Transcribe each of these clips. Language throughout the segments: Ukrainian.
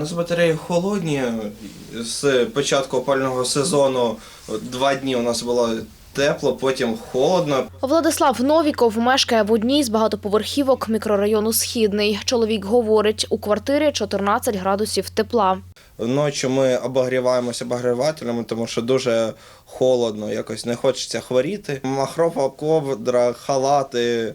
нас батареї холодні. З початку опального сезону два дні у нас було тепло, потім холодно. Владислав Новіков мешкає в одній з багатоповерхівок мікрорайону Східний. Чоловік говорить, у квартирі 14 градусів тепла. Ночі ми обогріваємося обогрівателями, тому що дуже холодно, якось не хочеться хворіти. Махрова ковдра, халати,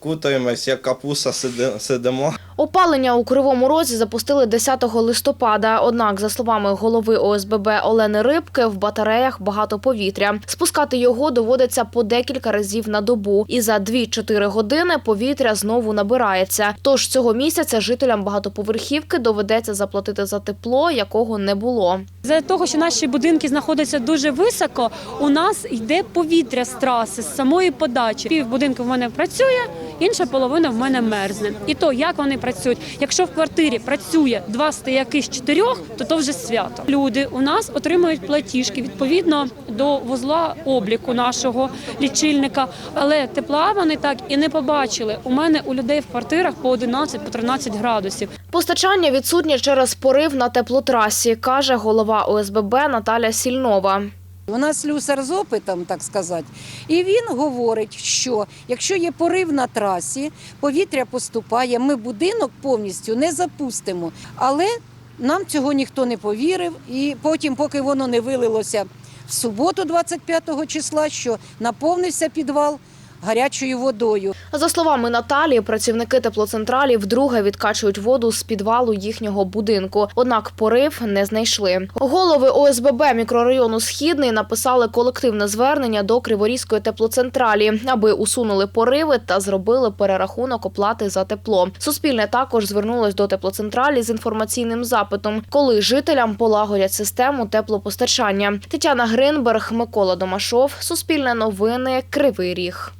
кутаємось, як капуса сидимо. Опалення у Кривому Розі запустили 10 листопада. Однак, за словами голови ОСББ Олени Рибки, в батареях багато повітря. Спускати його доводиться по декілька разів на добу, і за 2-4 години повітря знову набирається. Тож цього місяця жителям багатоповерхівки доведеться заплатити за тепло, якого не було. За того, що наші будинки знаходяться дуже високо, у нас йде повітря з траси, з самої подачі. Пів будинку в мене працює, інша половина в мене мерзне. І то, як вони працюють. Якщо в квартирі працює два стояки з чотирьох, то то вже свято. Люди у нас отримують платіжки відповідно до вузла обліку нашого лічильника. Але тепла вони так і не побачили. У мене у людей в квартирах по 11 по градусів. Постачання відсутнє через порив на теплотрасі, каже голова ОСББ Наталя Сільнова. У нас слюсар з опитом, так сказати, і він говорить, що якщо є порив на трасі, повітря поступає, ми будинок повністю не запустимо. Але нам цього ніхто не повірив, і потім, поки воно не вилилося в суботу, 25 числа, що наповнився підвал гарячою водою. За словами Наталі, працівники теплоцентралі вдруге відкачують воду з підвалу їхнього будинку. Однак порив не знайшли. Голови ОСББ мікрорайону Східний написали колективне звернення до Криворізької теплоцентралі, аби усунули пориви та зробили перерахунок оплати за тепло. Суспільне також звернулось до теплоцентралі з інформаційним запитом, коли жителям полагодять систему теплопостачання. Тетяна Гринберг, Микола Домашов, Суспільне новини, Кривий Ріг.